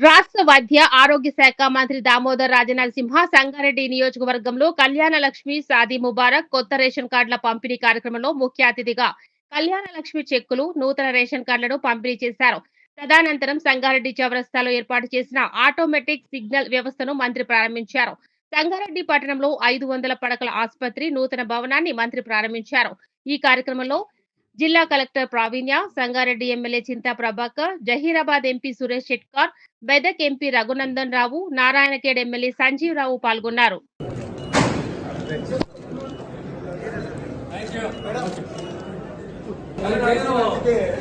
రాష్ట్ర వైద్య ఆరోగ్య శాఖ మంత్రి దామోదర్ రాజనరసింహ సంగారెడ్డి నియోజకవర్గంలో కళ్యాణ లక్ష్మి సాది ముబారక్ కొత్త రేషన్ కార్డుల పంపిణీ కార్యక్రమంలో ముఖ్య అతిథిగా కళ్యాణ లక్ష్మి చెక్కులు నూతన రేషన్ కార్డులను పంపిణీ చేశారు. తదనంతరం సంగారెడ్డి చౌరస్తాలో ఏర్పాటు చేసిన ఆటోమేటిక్ సిగ్నల్ వ్యవస్థను మంత్రి ప్రారంభించారు. సంగారెడ్డి పట్టణంలో ఐదు వందల పడకల ఆసుపత్రి నూతన భవనాన్ని మంత్రి ప్రారంభించారు. ఈ కార్యక్రమంలో జిల్లా collector Praveenya Sangareddy MLA Chinta Prabhakar Zaheerabad MP Suresh Shetkar Medak MP Raghunandan Rao Narayankhed MLA Sanjeev Rao పాల్గొన్నారు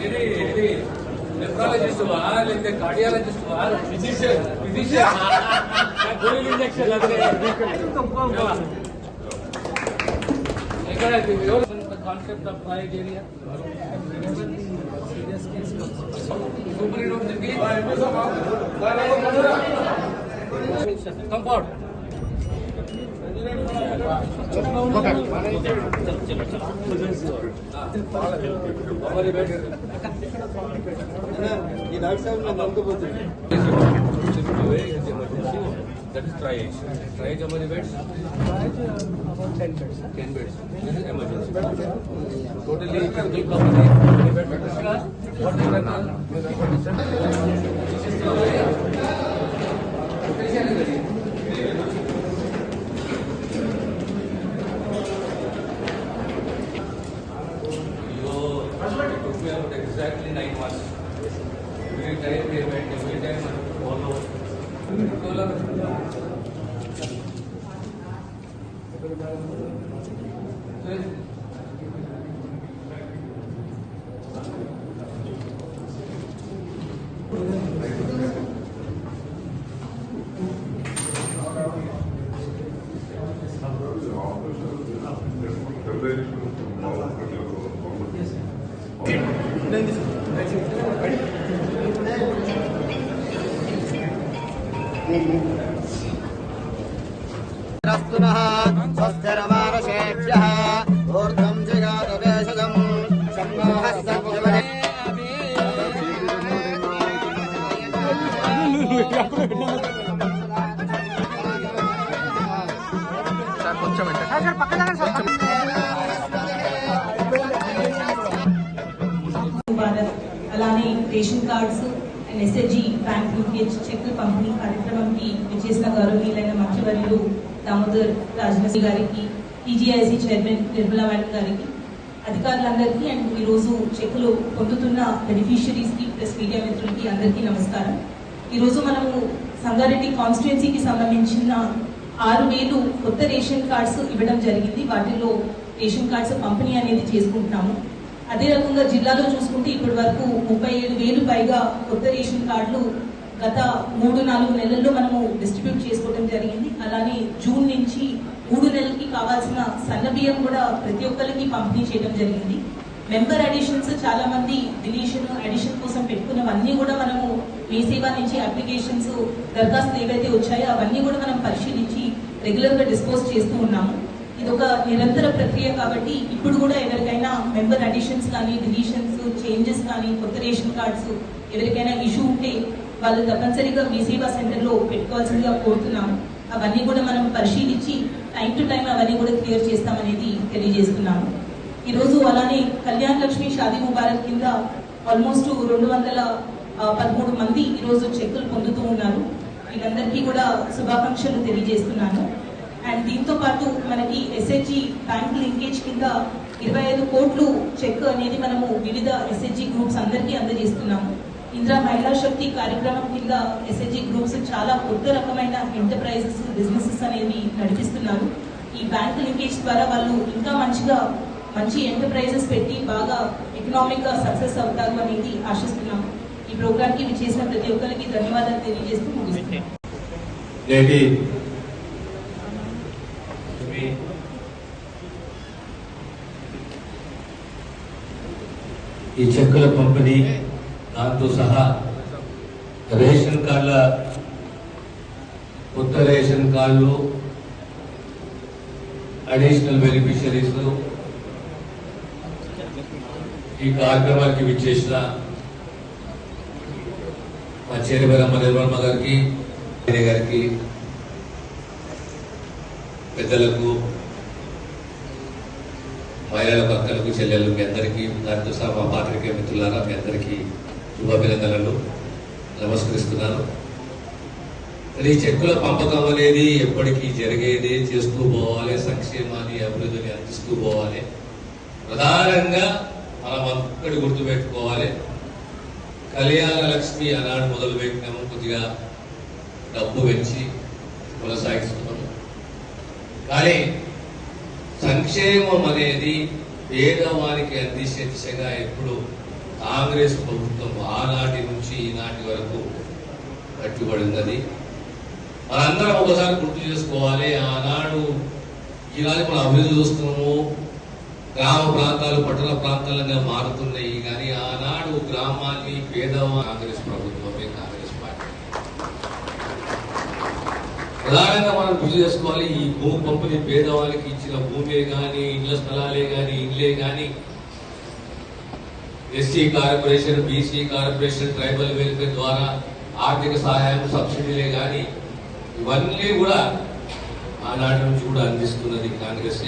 ఇది ఇది నెఫ్రాలజిస్ట్ వా లేకపోతే కార్డియాలజిస్ట్ వా ఫిజిషియన్ ఫిజిషియన్ గోళీలు injection concept of five area. Serious case. Compound. ఈ నాగసాబ్ నమ్ముకోపోతుంది That is triage. Triage how many beds? Triage, about 10 beds. 10 beds. This is emergency. Totally total company. How many beds? What is that? Thank you. స్వస్తిరమానశేభ్యः ఊర్ధ్వం జగాదవేశజం శంభోహస్తముఖవనే అలానే ration cards and SSG bank UPH చెక్కుల పంపిణీ కార్యక్రమంకి విచేసిన గౌరవనీయులైన మంత్రివర్యులు దామోదర్ రాజనసి గారికి TGIC chairman Nirmala madam గారికి అధికారులందరికీ అండ్ ఈరోజు చెక్కులు పొందుతున్న బెనిఫిషియరీస్కి ప్లస్ మీడియా మిత్రులకి అందరికీ నమస్కారం. ఈరోజు మనము సంగారెడ్డి కాన్స్టిట్యున్సీకి సంబంధించిన ఆరు వేలు కొత్త రేషన్ కార్డ్స్ ఇవ్వడం జరిగింది. వాటిల్లో రేషన్ కార్డ్స్ పంపిణీ అనేది చేసుకుంటున్నాము. అదే రకంగా జిల్లాలో చూసుకుంటే ఇప్పటి వరకు ముప్పై ఏడు వేలు పైగా కొత్త రేషన్ కార్డులు గత మూడు నాలుగు నెలల్లో మనము డిస్ట్రిబ్యూట్ చేసుకోవడం జరిగింది. అలానే జూన్ నుంచి మూడు నెలలకి కావాల్సిన సన్న బియ్యం కూడా ప్రతి ఒక్కరికి పంపిణీ చేయడం జరిగింది. మెంబర్ అడిషన్స్ చాలా మంది డిలీషన్ అడిషన్ కోసం పెట్టుకున్నవన్నీ కూడా మనము మీ సేవ నుంచి అప్లికేషన్స్ దరఖాస్తులు ఏవైతే వచ్చాయో అవన్నీ కూడా మనం పరిశీలించి రెగ్యులర్గా డిస్పోజ్ చేస్తూ ఉన్నాము. ఒక నిరంతర ప్రక్రియ కాబట్టి ఇప్పుడు కూడా ఎవరికైనా మెంబర్ అడిషన్స్ కానీ డిలీషన్స్ చేంజెస్ కానీ కొత్త రేషన్ కార్డ్స్ ఎవరికైనా ఇష్యూ ఉంటే వాళ్ళు తప్పనిసరిగా మీ సేవా సెంటర్లో పెట్టుకోవాల్సిందిగా కోరుతున్నాము. అవన్నీ కూడా మనం పరిశీలించి టైం టు టైం అవన్నీ కూడా క్లియర్ చేస్తామనేది తెలియజేస్తున్నాము. ఈరోజు అలానే కళ్యాణ్ లక్ష్మి షాదీ ముబారక్ కింద ఆల్మోస్ట్ రెండు వందల పదమూడు మంది ఈరోజు చెక్కులు పొందుతూ ఉన్నారు. వీళ్ళందరికీ కూడా శుభాకాంక్షలు తెలియజేస్తున్నాను. అండ్ దీంతో పాటు మనకి ఎస్హెచ్జి బ్యాంక్ లింకేజ్ కింద ఇరవై ఐదు కోట్లు చెక్ అనేది మనము వివిధ ఎస్హెచ్జి గ్రూప్స్ అందరికీ అందజేస్తున్నాము. ఇందిరా మహిళా శక్తి కార్యక్రమం కింద ఎస్హెచ్జి గ్రూప్స్ చాలా కొత్త రకమైన ఎంటర్ప్రైజెస్ బిజినెసెస్ అనేవి నడిపిస్తున్నారు. ఈ బ్యాంక్ లింకేజ్ ద్వారా వాళ్ళు ఇంకా మంచిగా మంచి ఎంటర్ప్రైజెస్ పెట్టి బాగా ఎకనామిక్గా సక్సెస్ అవుతారు అనేది ఆశిస్తున్నాము. ఈ ప్రోగ్రామ్కి విచ్చేసిన ప్రతి ఒక్కరికి ధన్యవాదాలు తెలియజేస్తూ ముగిస్తున్నాను నేటి మీ ఈ చెక్కుల పంపిణీ దాంతో సహా రేషన్ కార్డుల కొత్త రేషన్ కార్డులు అడిషనల్ బెనిఫిషరీస్ ఈ కార్యక్రమానికి విచ్చేసిన మా చేరిబరమ్మ నిర్మలమ్మ గారికి వేరే గారికి పెద్దలకు మహిళలకు అక్కలకు చెల్లెలు మీ అందరికీ దాంతో సహా మా పాత్రికేయ మిత్రులారా మీ అందరికీ శుభాభినందనలు. నమస్కరిస్తున్నాను. ఈ చెక్కుల పంపకం అనేది ఎప్పటికీ జరిగేది చేస్తూ పోవాలి సంక్షేమాన్ని అభివృద్ధిని అందిస్తూ పోవాలి. ప్రధానంగా మనం అక్కడి గుర్తుపెట్టుకోవాలి. కళ్యాణ లక్ష్మి ఆనాడు మొదలు పెట్టినాము కొద్దిగా డబ్బు పెంచి కొనసాగిస్తున్నాము. కానీ సంక్షేమం అనేది పేదవానికి అందించే దిశగా ఎప్పుడు కాంగ్రెస్ ప్రభుత్వం ఆనాటి నుంచి ఈనాటి వరకు కట్టుబడి ఉన్నది మనందరం ఒకసారి గుర్తు చేసుకోవాలి ఆనాడు ఈనాడు మనం అభివృద్ధి చూస్తున్నాము. గ్రామ ప్రాంతాలు పట్టణ ప్రాంతాలుగా మారుతున్నాయి కానీ ఆనాడు గ్రామాన్ని పేదవా కాంగ్రెస్ ప్రభుత్వమే కాంగ్రెస్ పార్టీ. ప్రధానంగా మనం గుర్తు చేసుకోవాలి ఈ భూ పంపిణీ పేదవాళ్ళకి ఇచ్చిన భూమే కానీ ఇండ్ల స్థలాలే కానీ ఇండ్లే కానీ SC corporation BC corporation tribal welfare ద్వారా ఆర్థిక సహాయం సబ్సిడీలే కానీ ఇవన్నీ కూడా ఆనాటి నుంచి కూడా అందిస్తున్నది కాంగ్రెస్.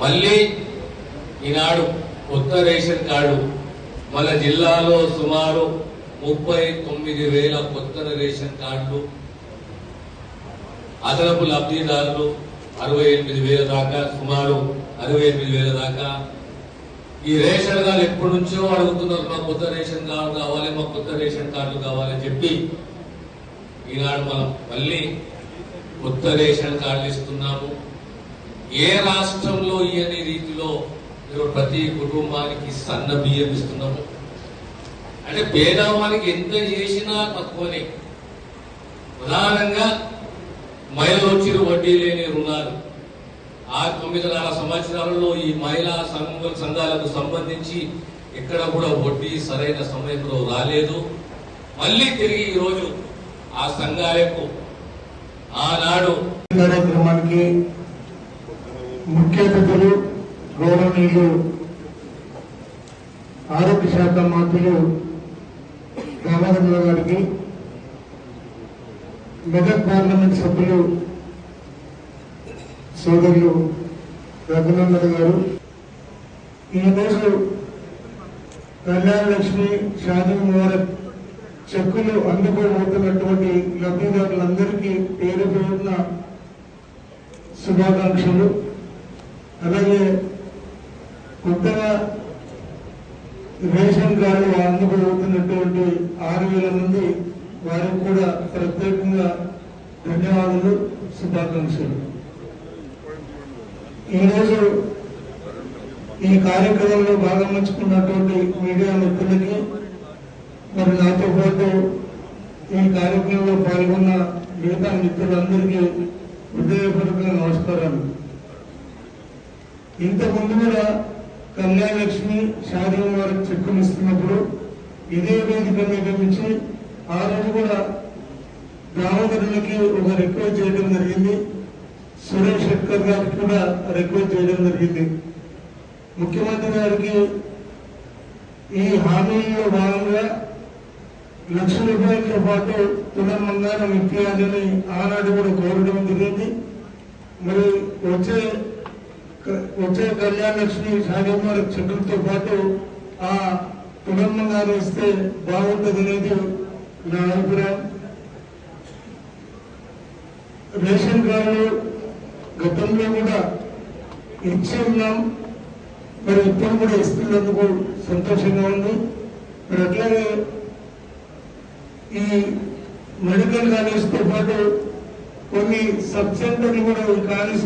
మళ్ళీ ఈనాడు కొత్త రేషన్ కార్డు మన జిల్లాలో సుమారు ముప్పై తొమ్మిది వేల కొత్త రేషన్ కార్డులు అదనపు లబ్ధిదారులు అరవై ఎనిమిది వేల దాకా సుమారు అరవై ఎనిమిది వేల దాకా. ఈ రేషన్ కార్డు ఎప్పటి నుంచో అడుగుతున్నారు మా కొత్త రేషన్ కార్డు కావాలి మా కొత్త రేషన్ కార్డు కావాలని చెప్పి. ఈనాడు మనం మళ్ళీ కొత్త రేషన్ కార్డులు ఇస్తున్నాము. ఏ రాష్ట్రంలో ఇయని రీతిలో ప్రతి కుటుంబానికి సన్న బియ్యం ఇస్తున్నాము. అంటే పేదవానికి ఎంత చేసినా తక్కువనే. ప్రధానంగా మహిళలు వచ్చిన వడ్డీ లేని రుణాలు. ఆ తొమ్మిదిన్నర సంవత్సరాలలో ఈ మహిళా సంఘ సంఘాలకు సంబంధించి ఎక్కడ కూడా వడ్డీ సరైన సమయంలో రాలేదు. మళ్ళీ తిరిగి ఈరోజు ఆ సంఘాలకు ఆనాడు కార్యక్రమానికి ముఖ్య అతిథులు గౌరవనీయులు ఆరోగ్య శాఖ మంత్రులు రామచంద్ర గారికి మెదక్ పార్లమెంట్ సభ్యులు సోదరులు రఘునందన్ గారు. ఈరోజు కళ్యాణ లక్ష్మి షాదీ ముబారక్ చెక్కులు అందుకోబోతున్నటువంటి లబ్ధిదారులందరికీ పేరు పేరున శుభాకాంక్షలు. అలాగే కొత్తగా రేషన్ కార్డు అందుకోబోతున్నటువంటి ఆరు వేల మంది వారికి కూడా ప్రత్యేకంగా ధన్యవాదాలు శుభాకాంక్షలు. ఈరోజు ఈ కార్యక్రమంలో భాగం పంచుకున్నటువంటి మీడియా మిత్రులకి మరి నాతో పాటు ఈ కార్యక్రమంలో పాల్గొన్న మిగతా మిత్రులందరికీ హృదయపూర్వక నమస్కారాలు. ఇంతకుముందు కూడా కళ్యాణ లక్ష్మి షాదీ వారికి చెక్కునిస్తున్నప్పుడు ఇదే వేదిక మీద నుంచి ఆ రోజు కూడా గ్రామదరులకి ఒక రిక్వెస్ట్ చేయడం జరిగింది. సురేష్ శెట్కర్ గారికి కూడా రిక్వెస్ట్ చేయడం జరిగింది. ముఖ్యమంత్రి గారికి ఈ హామీలో భాగంగా లక్ష రూపాయలతో పాటు తులం బంగారం ఇప్పించాలని ఆనాడు కూడా కోరడం జరిగింది. మరి వచ్చే వచ్చే కళ్యాణ లక్ష్మి సాగమ్మ చెక్కులతో పాటు ఆ తులం బంగారం ఇస్తే బాగుంటుంది అనేది రేషన్ కార్డు గతంలో కూడా ఇచ్చి ఉన్నాం. మరి ఇప్పుడు కూడా ఇస్తున్నందుకు సంతోషంగా ఉంది. మరి అట్లాగే ఈ మెడికల్ కాలేజ్తో పాటు కొన్ని సబ్ సెంటర్లు కూడా ఈ కాలేజ్